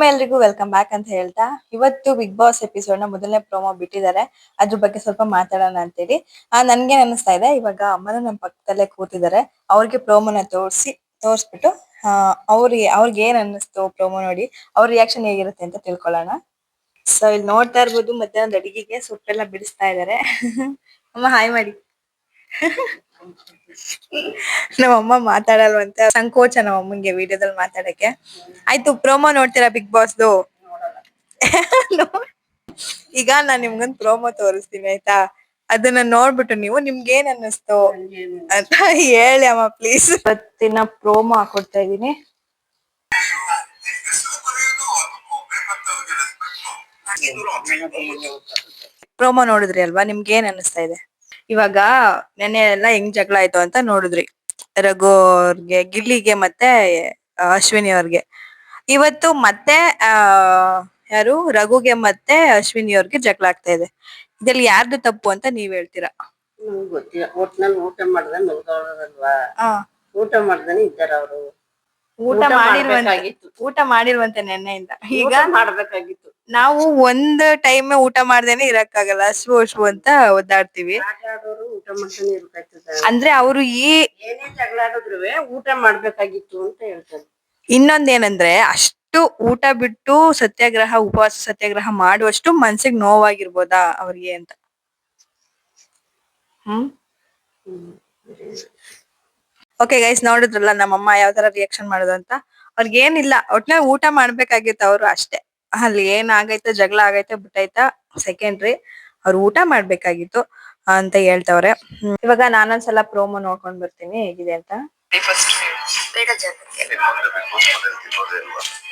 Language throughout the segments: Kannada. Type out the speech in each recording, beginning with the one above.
ಮತ್ತೊಮ್ಮೆ ಎಲ್ರಿಗೂ ವೆಲ್ಕಮ್ ಬ್ಯಾಕ್ ಅಂತ ಹೇಳ್ತಾ, ಇವತ್ತು ಬಿಗ್ ಬಾಸ್ ಎಪಿಸೋಡ್ನ ಮೊದಲನೇ ಪ್ರೋಮೋ ಬಿಟ್ಟಿದ್ದಾರೆ. ಅದ್ರ ಬಗ್ಗೆ ಸ್ವಲ್ಪ ಮಾತಾಡೋಣ ಅಂತೇಳಿ ಆ, ನನ್ಗೆ ಅನಿಸ್ತಾ ಇದೆ, ಇವಾಗ ಅಮ್ಮನ ನಮ್ಮ ಪಕ್ಕದಲ್ಲೇ ಕೂತಿದ್ದಾರೆ. ಅವ್ರಿಗೆ ಪ್ರೋಮೋನ ತೋರಿಸಿ, ತೋರಿಸ್ಬಿಟ್ಟು ಅವ್ರಿಗೆ ಅವ್ರಿಗೆ ಏನ್ ಅನ್ನಿಸ್ತು ಪ್ರೋಮೋ ನೋಡಿ, ಅವ್ರ ರಿಯಾಕ್ಷನ್ ಹೇಗಿರುತ್ತೆ ಅಂತ ತಿಳ್ಕೊಳ್ಳೋಣ. ಸೊ ಇಲ್ಲಿ ನೋಡ್ತಾ ಇರ್ಬೋದು, ಮಧ್ಯಾಹ್ನದ ಅಡಿಗೆಗೆ ಸೊಪ್ಪೆಲ್ಲ ಬಿಡಿಸ್ತಾ ಇದಾರೆ. ಅಮ್ಮ ಹಾಯ್ ಮಾಡಿ. ನಮ್ಮಮ್ಮ ಮಾತಾಡಲ್ವಂತ. ಸಂಕೋಚ ನಮ್ಮಮ್ಮಂಗೆ ವಿಡಿಯೋದಲ್ಲಿ ಮಾತಾಡಕ್ಕೆ. ಆಯ್ತು ಪ್ರೋಮೋ ನೋಡ್ತೀರಾ ಬಿಗ್ ಬಾಸ್ದು? ಈಗ ನಾನ್ ನಿಮ್ಗೊಂದ್ ಪ್ರೋಮೋ ತೋರಿಸ್ತೀನಿ ಆಯ್ತಾ? ಅದನ್ನ ನೋಡ್ಬಿಟ್ಟು ನೀವು ನಿಮ್ಗೆ ಏನ್ ಅನ್ನಿಸ್ತು ಅಂತ ಹೇಳಿ ಅಮ್ಮ ಪ್ಲೀಸ್ ಇವತ್ತಿನ ಪ್ರೋಮೋ ಹಾಕೊಡ್ತಾ ಇದೀನಿ ಪ್ರೋಮೋ ನೋಡಿದ್ರಿ ಅಲ್ವಾ? ನಿಮ್ಗೆ ಏನ್ ಅನ್ನಿಸ್ತಾ ಇದೆ? ಇವಾಗ ನೆನ್ನೆ ಎಲ್ಲ ಹೆಂಗ್ ಜಗಳ ಆಯ್ತು ಅಂತ ನೋಡಿದ್ರಿ ರಘು ಅವ್ರಿಗೆ ಗಿಲ್ಲಿಗೆ ಮತ್ತೆ ಅಶ್ವಿನಿ ಅವ್ರಿಗೆ. ಇವತ್ತು ಮತ್ತೆ ಆ ಯಾರು? ರಘುಗೆ ಮತ್ತೆ ಅಶ್ವಿನಿ ಅವ್ರಿಗೆ ಜಗಳ ಆಗ್ತಾ ಇದೆ. ಇದ್ರಲ್ಲಿ ಯಾರ್ದು ತಪ್ಪು ಅಂತ ನೀವ್ ಹೇಳ್ತೀರಾ? ಗೊತ್ತಿಲ್ಲ. ಒಟ್ನಲ್ಲಿ ಊಟ ಮಾಡ್ದೆ ಮಲ್ಕೊಳ್ಳೋದಲ್ವಾ ಊಟ ಮಾಡ್ದೇನೆ ಇದ್ದಾರೆ ಅವರು. ಊಟ ಮಾಡಿರುವಂತ ಊಟ ಮಾಡಿರುವಂತೆ ನೆನ್ನೆಯಿಂದ. ಈಗ ಮಾಡ್ಬೇಕಾಗಿತ್ತು. ನಾವು ಒಂದ್ ಟೈಮ್ ಊಟ ಮಾಡ್ದೇನೆ ಇರಕ್ಕಾಗಲ್ಲ. ಅಶ್ವು ಅಶ್ವು ಅಂತ ಒದ್ದಾಡ್ತೀವಿ. ಊಟ ಮಾಡ್ತಾನೆ ಅಂದ್ರೆ ಅವರು ಈ ಏನೇ ಜಗಳ ಆಡಿದ್ರು ಊಟ ಮಾಡ್ಬೇಕಾಗಿತ್ತು ಅಂತ ಹೇಳ್ತಾರೆ. ಇನ್ನೊಂದೇನಂದ್ರೆ ಅಷ್ಟು ಊಟ ಬಿಟ್ಟು ಸತ್ಯಾಗ್ರಹ ಉಪವಾಸ ಸತ್ಯಾಗ್ರಹ ಮಾಡುವಷ್ಟು ಮನ್ಸಿಗೆ ನೋವಾಗಿರ್ಬೋದಾ ಅವ್ರಿಗೆ ಅಂತ. ಹ್ಮ್. ಓಕೆ ಗೈಸ್ ನೋಡಿದ್ರಲ್ಲ ನಮ್ಮಮ್ಮ ಯಾವ ತರ ರಿಯಾಕ್ಷನ್ ಮಾಡೋದು ಅಂತ? ಅವ್ರಿಗೆ ಏನಿಲ್ಲ ಒಟ್ನಲ್ಲಿ ಊಟ ಮಾಡ್ಬೇಕಾಗಿತ್ತು ಅವ್ರು ಅಷ್ಟೇ. ಅಲ್ಲಿ ಏನಾಗೈತೆ ಆಗೈತೆ ಜಗಳ ಆಗೈತೆ ಸೆಕೆಂಡ್ ಸೆಕೆಂಡ್ರಿ ಅವ್ರು ಊಟ ಮಾಡ್ಬೇಕಾಗಿತ್ತು ಅಂತ ಹೇಳ್ತವ್ರೆ. ಇವಾಗ ನಾನೊಂದ್ಸಲ ಪ್ರೋಮೋ ನೋಡ್ಕೊಂಡ್ ಬರ್ತೀನಿ ಹೇಗಿದೆ ಅಂತ?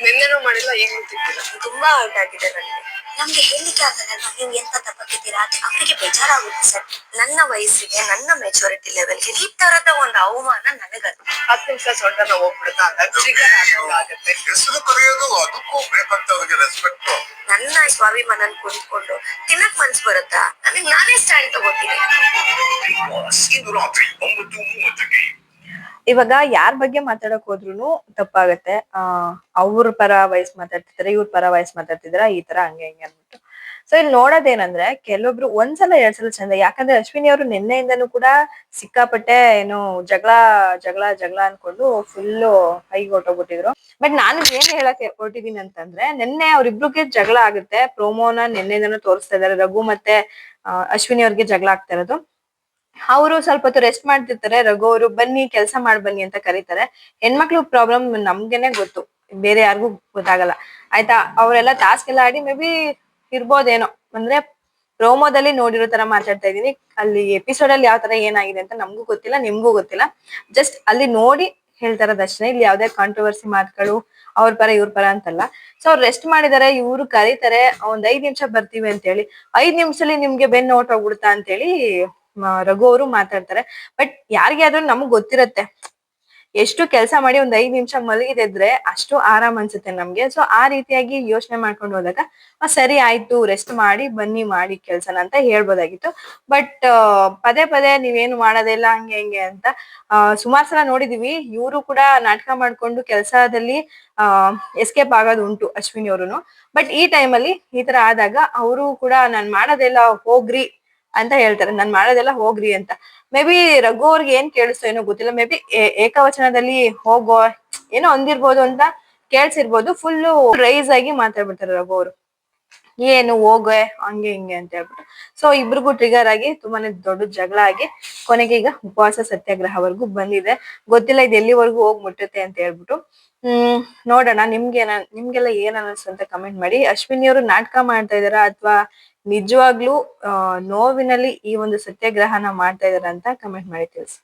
ನಿನ್ನೆನೂ ಮಾಡಿಲ್ಲ ಈಗ ತುಂಬಾ ಆಗಿದೆ ನನಗೆ ನಮ್ಗೆ ಹೇಳಲಿಕ್ಕೆ ಆಗಲ್ಲ ನೀವು ಎಂತ ತಪ್ಪಿದ್ದೀರಾ ಅವರಿಗೆ ಬೇಜಾರಾಗುತ್ತೆ ಸರ್. ನನ್ನ ವಯಸ್ಸಿಗೆ ನನ್ನ ಮೆಚುರಿಟಿ ಲೆವೆಲ್ಗೆ ಈ ತರದ ಒಂದು ಅವಮಾನ ನನಗದು ಹತ್ತು ನಿಮಿಷ ಸೊಂಡನ ಹೋಗ್ಬಿಡುತ್ತಾ ಟ್ರಿಗರ್ ಆಗುತ್ತೆ. ಹೆಸರು ಕರೆಯೋದು ಅದಕ್ಕೂ ಬೇಕಂತವ್ರಿಗೆ ರೆಸ್ಪೆಕ್ಟ್ ನನ್ನ ಸ್ವಾಭಿಮಾನ ಕುಂತ್ಕೊಂಡು ತಿನ್ನಕ್ ಮನ್ಸ್ ಬರುತ್ತಾ? ನನಗೆ ನಾನೇ ಸ್ಟ್ಯಾಂಡ್ ತಗೋತೀನಿ. ಒಂಬತ್ತು ಮೂವತ್ತಕ್ಕೆ ಇವಾಗ ಯಾರ ಬಗ್ಗೆ ಮಾತಾಡಕ್ ಹೋದ್ರು ತಪ್ಪಾಗತ್ತೆ. ಆ, ಅವ್ರ ಪರ ವಯಸ್ ಮಾತಾಡ್ತಿದಾರೆ, ಇವ್ರ ಪರ ವಯಸ್ ಮಾತಾಡ್ತಿದ್ರ, ಈ ತರ ಹಂಗೆ ಹಿಂಗೆ ಅನ್ಬಿಟ್ಟು. ಸೊ ಇಲ್ಲಿ ನೋಡೋದೇನಂದ್ರೆ ಕೆಲವೊಬ್ರು ಒಂದ್ಸಲ, ಎರಡ್ ಸಲ ಚಂದ, ಯಾಕಂದ್ರೆ ಅಶ್ವಿನಿ ಅವರು ನಿನ್ನೆಯಿಂದನೂ ಕೂಡ ಸಿಕ್ಕಾಪಟ್ಟೆ ಏನು ಜಗಳ ಜಗಳ ಜಗಳ ಅನ್ಕೊಂಡು ಫುಲ್ಲು ಕೈಗೆ ಹೊಟ್ಟೋಗ್ಬಿಟ್ಟಿದ್ರು ಬಟ್ ನಾನು ಏನ್ ಹೇಳಕ್ ಹೊರಟಿದೀನಿ ಅಂತಂದ್ರೆ, ನಿನ್ನೆ ಅವ್ರಿಬ್ರಿಗೆ ಜಗಳ ಆಗುತ್ತೆ. ಪ್ರೋಮೋನ ನಿನ್ನೆಯಿಂದನೂ ತೋರಿಸ್ತಾ ಇದಾರೆ. ರಘು ಮತ್ತೆ ಅಶ್ವಿನಿ ಅವ್ರಿಗೆ ಜಗಳ ಆಗ್ತಾ ಇರೋದು. ಅವರು ಸ್ವಲ್ಪ ಹೊತ್ತು ರೆಸ್ಟ್ ಮಾಡ್ತಿರ್ತಾರೆ. ರಘು ಅವರು, ಬನ್ನಿ, ಕೆಲಸ ಮಾಡಿ ಬನ್ನಿ ಅಂತ ಕರೀತಾರೆ. ಹೆಣ್ಮಕ್ಳು ಪ್ರಾಬ್ಲಮ್ ನಮ್ಗೆನೆ ಗೊತ್ತು. ಬೇರೆ ಯಾರಿಗೂ ಗೊತ್ತಾಗಲ್ಲ. ಆಯ್ತಾ? ಅವರೆಲ್ಲ ಟಾಸ್ಕ್ ಎಲ್ಲ ಆಡಿ ಮೇ ಬಿ ಇರ್ಬೋದೇನೋ. ಅಂದ್ರೆ ಪ್ರೋಮೋದಲ್ಲಿ ನೋಡಿರೋ ತರ ಮಾತಾಡ್ತಾ ಇದೀನಿ ಅಲ್ಲಿ ಎಪಿಸೋಡ್ ಅಲ್ಲಿ ಯಾವ ತರ ಏನಾಗಿದೆ ಅಂತ ನಮಗೂ ಗೊತ್ತಿಲ್ಲ, ನಿಮ್ಗೂ ಗೊತ್ತಿಲ್ಲ. ಜಸ್ಟ್ ಅಲ್ಲಿ ನೋಡಿ ಹೇಳ್ತಾರ ದರ್ಶನ. ಇಲ್ಲಿ ಯಾವ್ದೇ ಕಾಂಟ್ರವರ್ಸಿ ಮಾತುಗಳು, ಅವ್ರ ಪರ, ಇವ್ರ ಪರ ಅಂತಲ್ಲ. ಸೊ ಅವ್ರು ರೆಸ್ಟ್ ಮಾಡಿದಾರೆ, ಇವ್ರು ಕರೀತಾರೆ. ಒಂದ್ ಐದ್ ನಿಮಿಷ ಬರ್ತೀವಿ ಅಂತ ಹೇಳಿ ಐದ್ ನಿಮಿಷದಲ್ಲಿ ನಿಮ್ಗೆ ಬೆನ್ನು ಹೋಗ್ಬಿಡ್ತಾ ಅಂತ ಹೇಳಿ ರಘು ಅವರು ಮಾತಾಡ್ತಾರೆ. ಬಟ್ ಯಾರಿಗೆ ಆದ್ರೂ ನಮಗ್ ಗೊತ್ತಿರತ್ತೆ. ಎಷ್ಟು ಕೆಲಸ ಮಾಡಿ ಒಂದ್ ಐದ್ ನಿಮಿಷ ಮಲಗಿದ್ರೆ ಅಷ್ಟು ಆರಾಮ್ ಅನ್ಸುತ್ತೆ ನಮ್ಗೆ. ಸೊ ಆ ರೀತಿಯಾಗಿ ಯೋಚನೆ ಮಾಡ್ಕೊಂಡು ಹೋದಾಗ ಸರಿ ಆಯ್ತು ರೆಸ್ಟ್ ಮಾಡಿ, ಬನ್ನಿ, ಮಾಡಿ ಕೆಲ್ಸನ ಅಂತ ಹೇಳ್ಬೋದಾಗಿತ್ತು. ಬಟ್ ಪದೇ ಪದೇ ನೀವೇನು ಮಾಡೋದೇ ಇಲ್ಲ ಹಂಗೆ, ಹಿಂಗೆ ಅಂತ ಸುಮಾರು ಸಲ ನೋಡಿದೀವಿ. ಇವರು ಕೂಡ ನಾಟಕ ಮಾಡ್ಕೊಂಡು ಕೆಲಸದಲ್ಲಿ, ಆ ಎಸ್ಕೇಪ್ ಆಗೋದು ಉಂಟು ಅಶ್ವಿನಿ ಅವ್ರುನು. ಬಟ್ ಈ ಟೈಮಲ್ಲಿ ಈ ತರ ಆದಾಗ, ಅವರು ಕೂಡ, ನಾನ್ ಮಾಡೋದೆಲ್ಲ, ಹೋಗ್ರಿ ಅಂತ ಹೇಳ್ತಾರೆ. ನಾನ್ ಮಾಡೋದೆಲ್ಲ ಹೋಗ್ರಿ ಅಂತ. ಮೇ ಬಿ ರಘು ಅವ್ರಿಗೆ ಏನ್ ಕೇಳಿಸ್ತೋ ಏನೋ ಗೊತ್ತಿಲ್ಲ. ಮೇ ಬಿ ಏಕವಚನದಲ್ಲಿ ಹೋಗೋ ಏನೋ ಅಂದಿರ್ಬೋದು ಅಂತ ಕೇಳ್ಸಿರ್ಬೋದು. ಫುಲ್ಲು ರೈಸ್ ಆಗಿ ಮಾತಾಡ್ಬಿಡ್ತಾರೆ ರಘು ಅವರು. ಏನು ಹೋಗೆ ಹಂಗೆ ಹಿಂಗೆ ಅಂತ ಹೇಳ್ಬಿಟ್ಟು. ಸೊ ಇಬ್ರಿಗೂ ಟ್ರಿಗರ್ ಆಗಿ ತುಂಬಾನೇ ದೊಡ್ಡ ಜಗಳ ಆಗಿ ಕೊನೆಗೆ ಈಗ ಉಪವಾಸ ಸತ್ಯಾಗ್ರಹವರೆಗೂ ಬಂದಿದೆ. ಗೊತ್ತಿಲ್ಲ ಇದು ಎಲ್ಲಿವರೆಗೂ ಹೋಗಿ ಮುಟ್ಟುತ್ತೆ ಅಂತ ಹೇಳ್ಬಿಟ್ಟು. ಹ್ಮ್, ನೋಡೋಣ, ನಿಮ್ಗೆ ನಿಮ್ಗೆಲ್ಲ ಏನ್ ಅನ್ನಿಸ್ತು ಅಂತ ಕಮೆಂಟ್ ಮಾಡಿ. ಅಶ್ವಿನಿ ಅವರು ನಾಟಕ ಮಾಡ್ತಾ ಇದಾರಾ ಅಥವಾ ನಿಜವಾಗ್ಲೂ ನೋವಿನಲ್ಲಿ ಈ ಒಂದು ಸತ್ಯಾಗ್ರಹನ ಮಾಡ್ತಾ ಇದಾರ ಅಂತ ಕಮೆಂಟ್ ಮಾಡಿ ತಿಳಿಸಿ.